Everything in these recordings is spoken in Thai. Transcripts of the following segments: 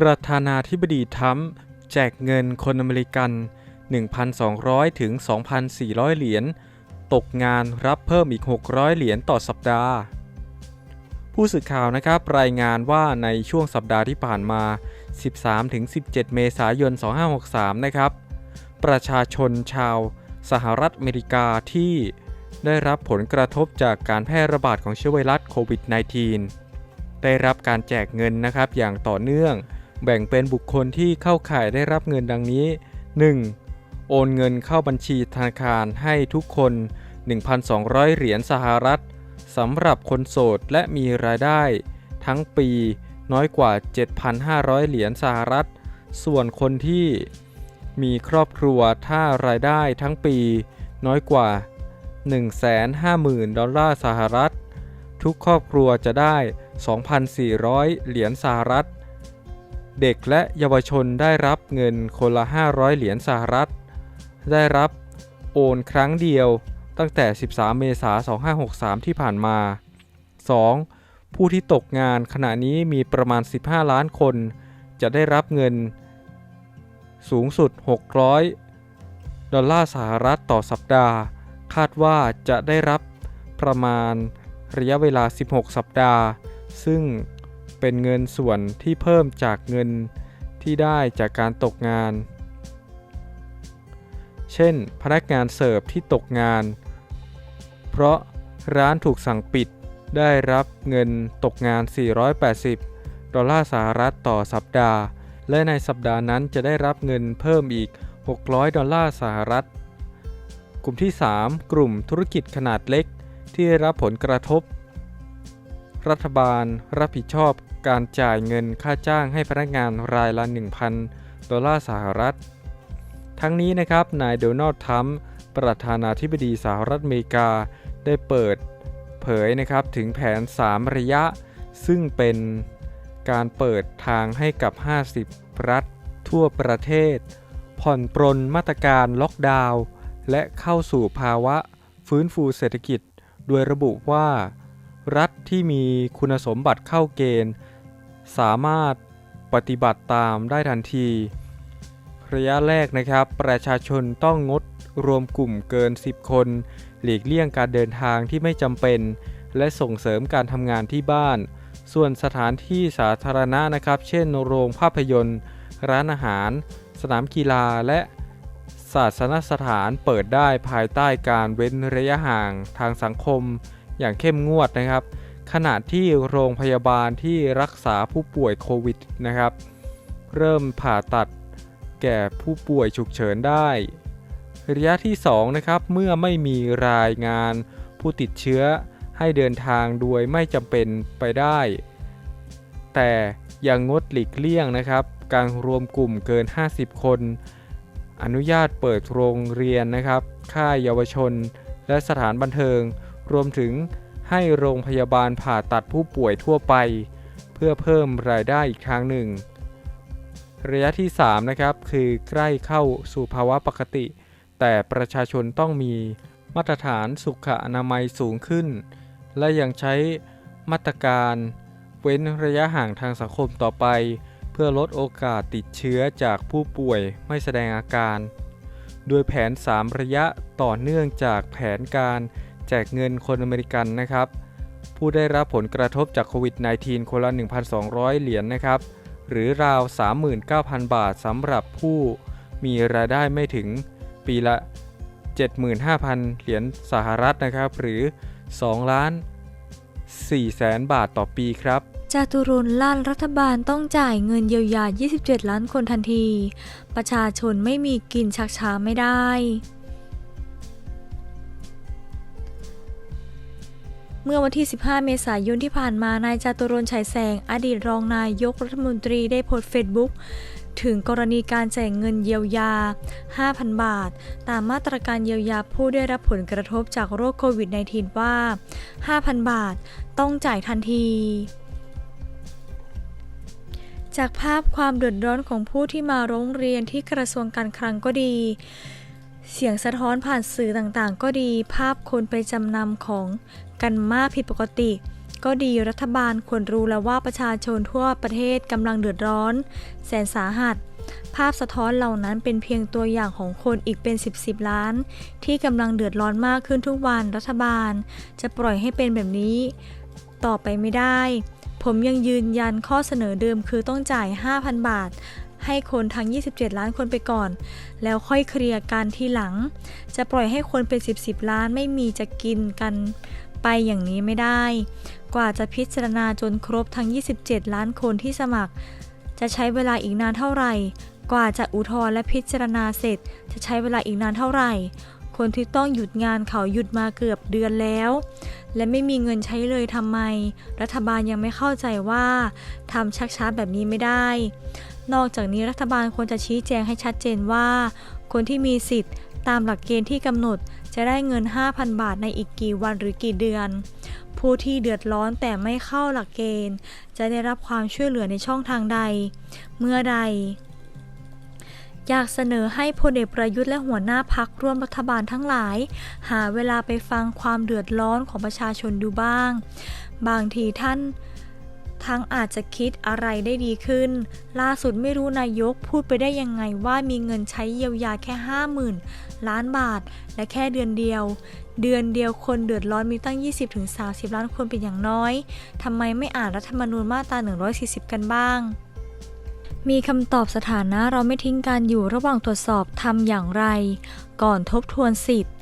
ประธานาธิบดีทรัมป์แจกเงินคนอเมริกัน 1,200 ถึง 2,400 เหรียญ ตกงานรับเพิ่มอีก 600 เหรียญต่อสัปดาห์ ผู้สื่อข่าวนะครับรายงานว่าในช่วงสัปดาห์ที่ผ่านมา 13-17 เมษายน 2563 นะครับ ประชาชนชาวสหรัฐอเมริกาที่ได้รับผลกระทบจากการแพร่ระบาดของเชื้อไวรัสโควิด -19 ได้รับการแจกเงินนะครับอย่างต่อเนื่อง แบ่งเป็นบุคคลที่เข้าข่ายได้รับเงินดังนี้ 1. โอนเงินเข้าบัญชีธนาคารให้ทุกคน 1,200 เหรียญสหรัฐสำหรับคนโสดและมีรายได้ ทั้งปีน้อยกว่า 7,500 เหรียญสหรัฐ ส่วนคนที่มีครอบครัวถ้ารายได้ทั้งปี น้อยกว่า 150,000 ดอลลาร์สหรัฐ ทุกครอบครัวจะได้ 2,400 เหรียญสหรัฐ เด็กและเยาวชนได้รับเงินคนละ 500 เหรียญสหรัฐ ได้รับโอนครั้งเดียวตั้งแต่ 13 เมษายน 2563 ที่ผ่านมา 2. ผู้ที่ตกงานขณะนี้มีประมาณ 15 ล้านคน จะได้รับเงิน สูงสุด 600 ดอลลาร์สหรัฐต่อสัปดาห์ คาดว่าจะได้รับประมาณระยะเวลา 16 สัปดาห์ ซึ่ง เป็นเงินส่วนที่เพิ่มจากเงินที่ได้จากการตกงาน เช่น พนักงานเสิร์ฟที่ตกงาน เพราะร้านถูกสั่งปิดได้รับเงินตกงาน 480 ดอลลาร์สหรัฐต่อสัปดาห์ และในสัปดาห์นั้นจะได้รับเงินเพิ่มอีก 600 ดอลลาร์สหรัฐ กลุ่มที่ 3 กลุ่มธุรกิจขนาดเล็กที่ได้รับผลกระทบ รัฐบาลรับผิดชอบ การจ่ายเงินค่าจ้างให้พนักงานรายละ 1,000 ดอลลาร์สหรัฐ ทั้งนี้นะครับ นายโดนัลด์ทรัมป์ประธานาธิบดีสหรัฐอเมริกา ได้เปิดเผยนะครับถึงแผน 3 ระยะ ซึ่งเป็นการเปิดทางให้กับ 50 รัฐทั่วประเทศ ผ่อนปรนมาตรการล็อกดาวน์และเข้าสู่ภาวะฟื้นฟูเศรษฐกิจ โดยระบุว่า รัฐที่มีคุณสมบัติเข้าเกณฑ์ สามารถปฏิบัติตามได้ทันทีระยะแรกนะครับ ประชาชนต้องงดรวมกลุ่มเกิน 10 คน หลีกเลี่ยงการเดินทางที่ไม่จำเป็น และส่งเสริมการทำงานที่บ้าน ส่วนสถานที่สาธารณะนะครับ เช่น โรงภาพยนตร์ ร้านอาหาร สนามกีฬาและศาสนสถานเปิดได้ภายใต้การเว้นระยะห่างทางสังคมอย่างเข้มงวดนะครับ ขณะที่โรงพยาบาลที่รักษาผู้ป่วยโควิดนะครับ เริ่มผ่าตัดแก่ผู้ป่วยฉุกเฉินได้ ระยะที่ 2 นะครับ เมื่อไม่มีรายงานผู้ติดเชื้อให้เดินทางโดยไม่จำเป็นไปได้ แต่อย่างงดหลีกเลี่ยงนะครับ การรวมกลุ่มเกิน 50 คน อนุญาตเปิดโรงเรียนนะครับ ค่ายเยาวชน และสถานบันเทิง รวมถึง ให้โรงพยาบาลผ่าตัดผู้ป่วยทั่วไป เพื่อเพิ่มรายได้อีกครั้งหนึ่ง ระยะที่ 3 นะครับ คือใกล้เข้าสู่ภาวะปกติ แต่ประชาชนต้องมีมาตรฐานสุขอนามัยสูงขึ้น และยังใช้มาตรการเว้นระยะห่างทางสังคมต่อไป เพื่อลดโอกาสติดเชื้อจากผู้ป่วยไม่แสดงอาการ โดยแผน 3 ระยะต่อเนื่องจากแผนการ แจกเงินคนอเมริกันนะครับ ผู้ได้รับผลกระทบจากโควิด -19 คนละ 1,200 เหรียญนะครับ หรือราว 39,000 บาทสำหรับผู้มีรายได้ไม่ถึงปีละ 75,000 เหรียญสหรัฐนะครับ หรือ 2 ล้าน4แสนบาทต่อปีครับจาตุรนล้านรัฐบาลต้องจ่ายเงินเยียวยา 27 ล้านคนทันที ประชาชนไม่มีกินชักช้าไม่ได้ เมื่อวันที่ 15 เมษายนที่ผ่านมา นายจาตุรนต์ฉายแสง อดีตรองนายกรัฐมนตรีได้โพสต์เฟซบุ๊กถึงกรณีการแจกเงินเยียวยา 5,000 บาท ตามมาตรการเยียวยาผู้ได้รับผลกระทบจากโรคโควิด -19 ว่า 5,000 บาทต้องจ่ายทันทีจากภาพความเดือดร้อนของผู้ที่มาร้องเรียนที่กระทรวงการคลังก็ดี เสียงสะท้อนผ่านสื่อต่างๆ ก็ดีภาพคนไปจำนำของกันมากผิดปกติ ก็ดีรัฐบาลควรรู้แล้วว่าประชาชนทั่วประเทศกำลังเดือดร้อน แสนสาหัส ภาพสะท้อนเหล่านั้นเป็นเพียงตัวอย่างของคนอีกเป็น 10บสล้าน ที่กำลังเดือดร้อนมากขึ้นทุกวันรัฐบาล จะปล่อยให้เป็นแบบนี้ ต่อไปไม่ได้ ผมยังยืนยันข้อเสนอเดิมคือต้องจ่าย 5,000 บาท ให้คนทั้ง 27 ล้านคนไปก่อน แล้วค่อยเคลียร์กันทีหลัง จะปล่อยให้คนเป็น 10 10 ล้านไม่มีจะกินกันไปอย่างนี้ไม่ได้ กว่าจะพิจารณาจนครบทั้ง 27 ล้านคนที่สมัคร จะใช้เวลาอีกนานเท่าไหร่ กว่าจะอุทธรณ์และพิจารณาเสร็จ จะใช้เวลาอีกนานเท่าไหร่ คนที่ต้องหยุดงานเขาหยุดมาเกือบเดือนแล้ว และไม่มีเงินใช้เลยทำไม รัฐบาลยังไม่เข้าใจว่าทำชักช้าแบบนี้ไม่ได้ นอกจากนี้รัฐบาลควรจะชี้แจงให้ชัดเจนว่า คนที่มีสิทธิ์ตามหลักเกณฑ์ที่กำหนดจะได้เงิน 5,000 บาทในอีกกี่วันหรือกี่เดือน ผู้ที่เดือดร้อนแต่ไม่เข้าหลักเกณฑ์ จะได้รับความช่วยเหลือในช่องทางใด เมื่อใด อยากเสนอให้พลเอกประยุทธ์และหัวหน้าพักร่วมรัฐบาลทั้งหลาย หาเวลาไปฟังความเดือดร้อนของประชาชนดูบ้าง บางทีท่าน ทั้งอาจจะคิดอะไรได้ดีขึ้น ล่าสุดไม่รู้นายกพูดไปได้ยังไงว่ามีเงินใช้เยียวยาแค่ 50,000 ล้านบาท และแค่เดือนเดียว เดือนเดียวคนเดือดร้อนมีตั้ง 20-30 ล้านคนเป็นอย่างน้อย ทำไมไม่อ่านรัฐธรรมนูญมาตรา 140 กันบ้างมีคำตอบสถานะเราไม่ทิ้งการอยู่ระหว่างตรวจสอบทำอย่างไร ก่อนทบทวนสิทธิ์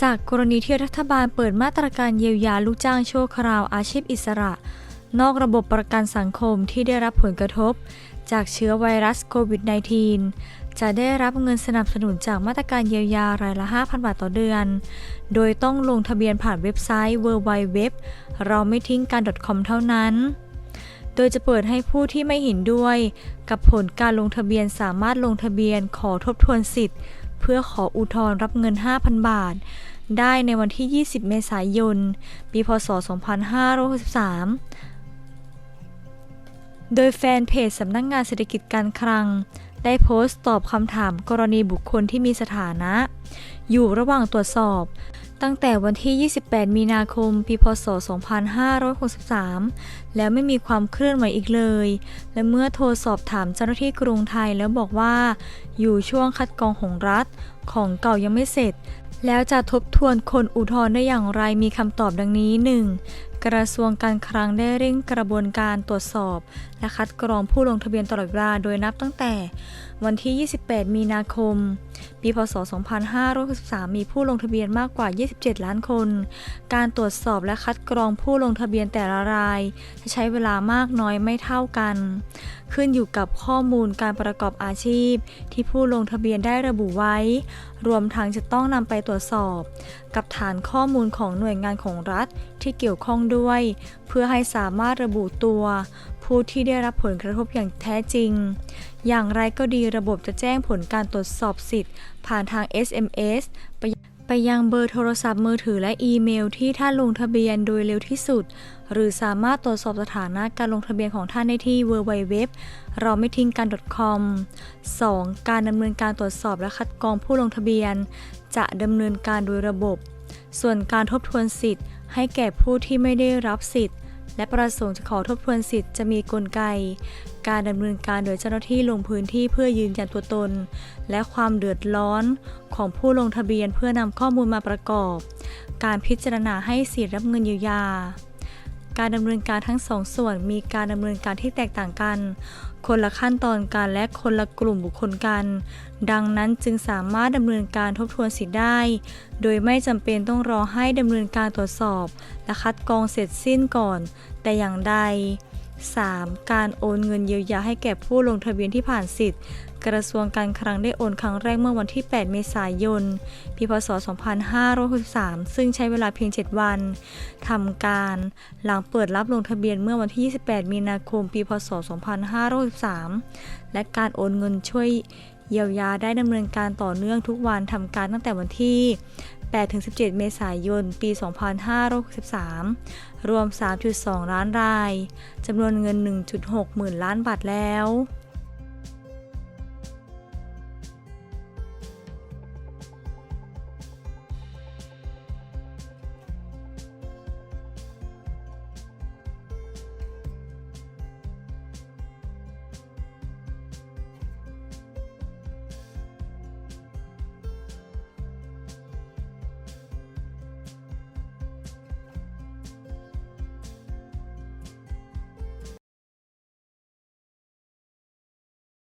จากกรณีที่รัฐบาลเปิดมาตรการเยียวยาลูกจ้างชั่วคราวอาชีพอิสระ นอกระบบประกันสังคมที่ได้รับผลกระทบ จากเชื้อไวรัสโควิด -19 จะได้รับเงินสนับสนุนจากมาตรการเยียวยารายละ 5,000 บาทต่อเดือน โดยต้องลงทะเบียนผ่านเว็บไซต์ www เราไม่ทิ้งการ .com เท่านั้นโดยจะเปิดให้ผู้ที่ไม่เห็นด้วย กับผลการลงทะเบียนสามารถลงทะเบียนขอทบทวนสิทธิ์ เพื่อขออุทธรณ์รับเงิน 5,000 บาท ได้ในวันที่ 20 เมษายน ปีพศ 2563 โดยแฟนเพจสำนักงงานเศรษฐกิจการคลัง ได้โพสต์ตอบคำถามกรณีบุคคลที่มีสถานะ อยู่ระหว่างตรวจสอบ ตั้งแต่วันที่ 28 มีนาคม ปี พศ 2563 แล้วไม่มีความเคลื่อนไหวอีกเลย และเมื่อโทรสอบถามเจ้าหน้าที่กรุงไทยแล้วบอกว่า อยู่ช่วงคัดกรองของรัฐ ของเก่ายังไม่เสร็จ แล้วจะทบทวนคนอุทธรณ์ได้อย่างไรมีคำตอบดังนี้ 1. กระทรวงการคลังได้เร่งกระบวนการตรวจสอบ และคัดกรองผู้ลงทะเบียนตลอดเวลาโดยนับตั้งแต่วันที่ 28 มีนาคม ปี พศ 2563 มีผู้ลงทะเบียนมากกว่า 27 ล้านคน การตรวจสอบและคัดกรองผู้ลงทะเบียนแต่ละราย จะใช้เวลามากน้อยไม่เท่ากัน ขึ้นอยู่กับข้อมูลการประกอบอาชีพ ที่ผู้ลงทะเบียนได้ระบุไว้ รวมทั้งจะต้องนำไปตรวจสอบ กับฐานข้อมูลของหน่วยงานของรัฐที่เกี่ยวข้องด้วย เพื่อให้สามารถระบุตัว ผู้ที่ได้รับผลกระทบอย่างแท้จริง อย่างไรก็ดีระบบจะแจ้งผลการตรวจสอบสิทธิ์ ผ่านทาง SMS ไปไปยังเบอร์โทรศัพท์มือถือและอีเมลที่ท่านลงทะเบียนโดยเร็วที่สุด หรือสามารถตรวจสอบสถานะการลงทะเบียนของท่านได้ที่ www เราไม่ทิ้งกัน .com 2. การดำเนินการตรวจสอบและคัดกรองผู้ลงทะเบียน จะดำเนินการโดยระบบ ส่วนการทบทวนสิทธิ์ ให้แก่ผู้ที่ไม่ได้รับสิทธิ์ และประสงค์จะขอทบทวนสิทธิ์จะมีกลไก การดำเนินการโดยเจ้าหน้าที่ลงพื้นที่เพื่อยืนยันตัวตน และความเดือดร้อนของผู้ลงทะเบียนเพื่อนำข้อมูลมาประกอบ การพิจารณาให้สิทธิ์รับเงินเยียวยา การดำเนินการทั้งสองส่วนมีการดำเนินการที่แตกต่างกัน คนละขั้นตอนกันและคนละกลุ่มบุคคลกัน ดังนั้นจึงสามารถดำเนินการทบทวนสิทธิ์ได้ โดยไม่จำเป็นต้องรอให้ดำเนินการตรวจสอบ และคัดกรองเสร็จสิ้นก่อน แต่อย่างใด 3. การโอนเงินเยียวยาให้แก่ผู้ลงทะเบียนที่ผ่านสิทธิ์ กระทรวงการคลังได้โอนครั้งแรกเมื่อวันที่ 8 เมษายน ปีพศ 2563 ซึ่งใช้เวลาเพียง 7 วัน ทำการหลังเปิดรับลงทะเบียนเมื่อวันที่ 28 มีนาคม ปีพศ 2563 และการโอนเงินช่วยเยียวยาได้ดำเนินการต่อเนื่องทุกวันทำการตั้งแต่วันที่ 8-17 เมษายน ปี 2563 รวม 3.2 ล้านราย จำนวนเงิน 1.6 หมื่นล้านบาทแล้ว